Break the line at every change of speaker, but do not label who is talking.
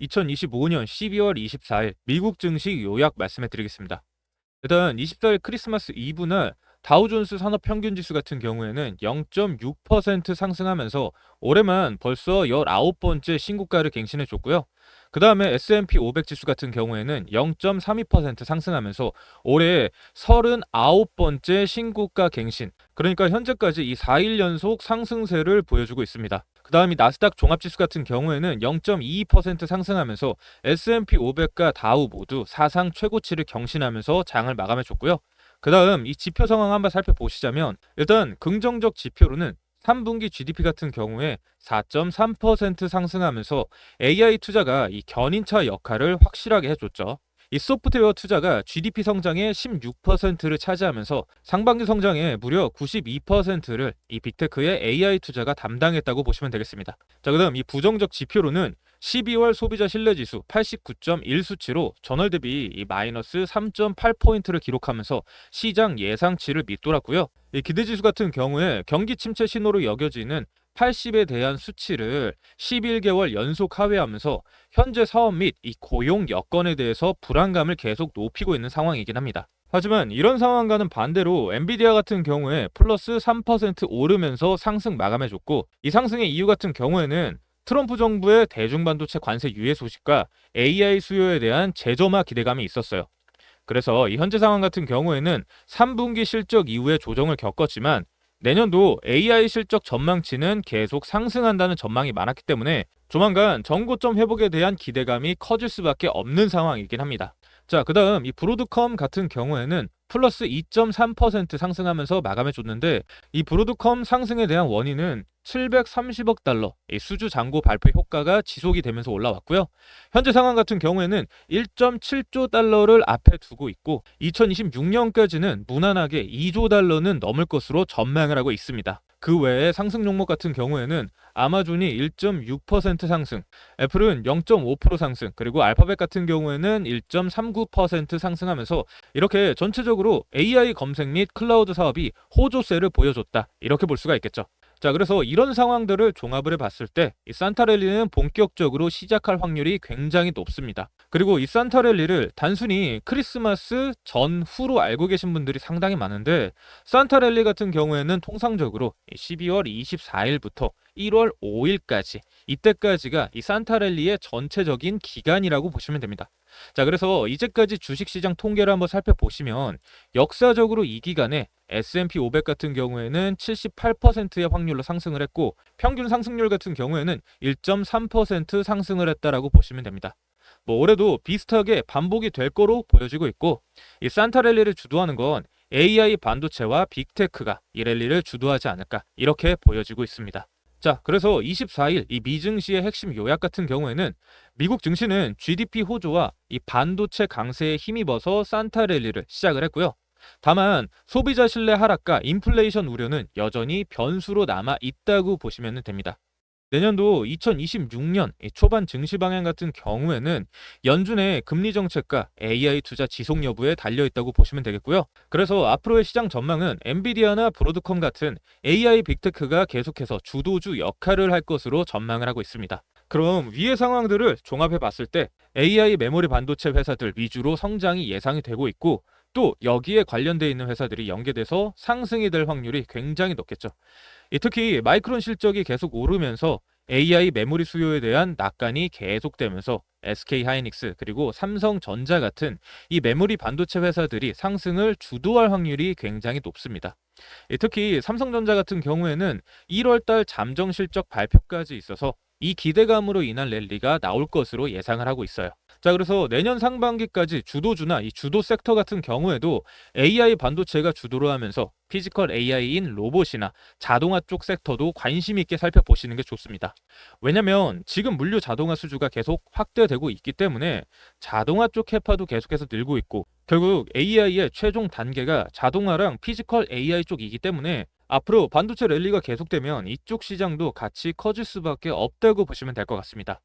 2025년 12월 24일 미국 증시 요약 말씀해 드리겠습니다. 일단 24일 크리스마스 이브 날 다우존스 산업 평균 지수 같은 경우에는 0.6% 상승하면서 올해만 벌써 19번째 신고가를 갱신해 줬고요. 그 다음에 S&P 500 지수 같은 경우에는 0.32% 상승하면서 올해 39번째 신고가 갱신. 그러니까 현재까지 이 4일 연속 상승세를 보여주고 있습니다. 그 다음이 나스닥 종합지수 같은 경우에는 0.22% 상승하면서 S&P 500과 다우 모두 사상 최고치를 경신하면서 장을 마감해줬고요. 그 다음 이 지표 상황 한번 살펴보시자면 일단 긍정적 지표로는 3분기 GDP 같은 경우에 4.3% 상승하면서 AI 투자가 이 견인차 역할을 확실하게 해줬죠. 이 소프트웨어 투자가 GDP 성장의 16%를 차지하면서 상반기 성장의 무려 92%를 이 빅테크의 AI 투자가 담당했다고 보시면 되겠습니다. 자, 그다음 이 부정적 지표로는 12월 소비자 신뢰지수 89.1 수치로 전월 대비 이 마이너스 3.8포인트를 기록하면서 시장 예상치를 밑돌았고요. 이 기대지수 같은 경우에 경기 침체 신호로 여겨지는 80에 대한 수치를 11개월 연속 하회하면서 현재 사업 및 이 고용 여건에 대해서 불안감을 계속 높이고 있는 상황이긴 합니다. 하지만 이런 상황과는 반대로 엔비디아 같은 경우에 플러스 3% 오르면서 상승 마감해줬고 이 상승의 이유 같은 경우에는 트럼프 정부의 대중반도체 관세 유예 소식과 AI 수요에 대한 재점화 기대감이 있었어요. 그래서 이 현재 상황 같은 경우에는 3분기 실적 이후에 조정을 겪었지만 내년도 AI 실적 전망치는 계속 상승한다는 전망이 많았기 때문에 조만간 전고점 회복에 대한 기대감이 커질 수밖에 없는 상황이긴 합니다. 자, 그 다음 이 브로드컴 같은 경우에는 플러스 2.3% 상승하면서 마감해 줬는데 이 브로드컴 상승에 대한 원인은 730억 달러 이 수주 잔고 발표 효과가 지속이 되면서 올라왔고요. 현재 상황 같은 경우에는 1.7조 달러를 앞에 두고 있고 2026년까지는 무난하게 2조 달러는 넘을 것으로 전망을 하고 있습니다. 그 외에 상승 종목 같은 경우에는 아마존이 1.6% 상승, 애플은 0.5% 상승, 그리고 알파벳 같은 경우에는 1.39% 상승하면서 이렇게 전체적으로 AI 검색 및 클라우드 사업이 호조세를 보여줬다. 이렇게 볼 수가 있겠죠. 자, 그래서 이런 상황들을 종합을 해봤을 때 이 산타랠리는 본격적으로 시작할 확률이 굉장히 높습니다. 그리고 이 산타랠리를 단순히 크리스마스 전후로 알고 계신 분들이 상당히 많은데 산타랠리 같은 경우에는 통상적으로 12월 24일부터 1월 5일까지 이때까지가 이 산타랠리의 전체적인 기간이라고 보시면 됩니다. 자, 그래서 이제까지 주식시장 통계를 한번 살펴보시면 역사적으로 이 기간에 S&P 500 같은 경우에는 78%의 확률로 상승을 했고 평균 상승률 같은 경우에는 1.3% 상승을 했다라고 보시면 됩니다. 뭐 올해도 비슷하게 반복이 될 거로 보여지고 있고 이 산타랠리를 주도하는 건 AI 반도체와 빅테크가 이 랠리를 주도하지 않을까 이렇게 보여지고 있습니다. 자, 그래서 24일 이 미증시의 핵심 요약 같은 경우에는 미국 증시는 GDP 호조와 이 반도체 강세에 힘입어서 산타 랠리를 시작을 했고요. 다만 소비자 신뢰 하락과 인플레이션 우려는 여전히 변수로 남아 있다고 보시면 됩니다. 내년도 2026년 초반 증시 방향 같은 경우에는 연준의 금리 정책과 AI 투자 지속 여부에 달려 있다고 보시면 되겠고요. 그래서 앞으로의 시장 전망은 엔비디아나 브로드컴 같은 AI 빅테크가 계속해서 주도주 역할을 할 것으로 전망을 하고 있습니다. 그럼 위의 상황들을 종합해 봤을 때 AI 메모리 반도체 회사들 위주로 성장이 예상이 되고 있고 또 여기에 관련돼 있는 회사들이 연계돼서 상승이 될 확률이 굉장히 높겠죠. 특히 마이크론 실적이 계속 오르면서 AI 메모리 수요에 대한 낙관이 계속되면서 SK 하이닉스 그리고 삼성전자 같은 이 메모리 반도체 회사들이 상승을 주도할 확률이 굉장히 높습니다. 특히 삼성전자 같은 경우에는 1월달 잠정 실적 발표까지 있어서 이 기대감으로 인한 랠리가 나올 것으로 예상을 하고 있어요. 자, 그래서 내년 상반기까지 주도주나 이 주도 섹터 같은 경우에도 AI 반도체가 주도를 하면서 피지컬 AI인 로봇이나 자동화 쪽 섹터도 관심 있게 살펴보시는 게 좋습니다. 왜냐면 지금 물류 자동화 수주가 계속 확대되고 있기 때문에 자동화 쪽 캐파도 계속해서 늘고 있고 결국 AI의 최종 단계가 자동화랑 피지컬 AI 쪽이기 때문에 앞으로 반도체 랠리가 계속되면 이쪽 시장도 같이 커질 수밖에 없다고 보시면 될 것 같습니다.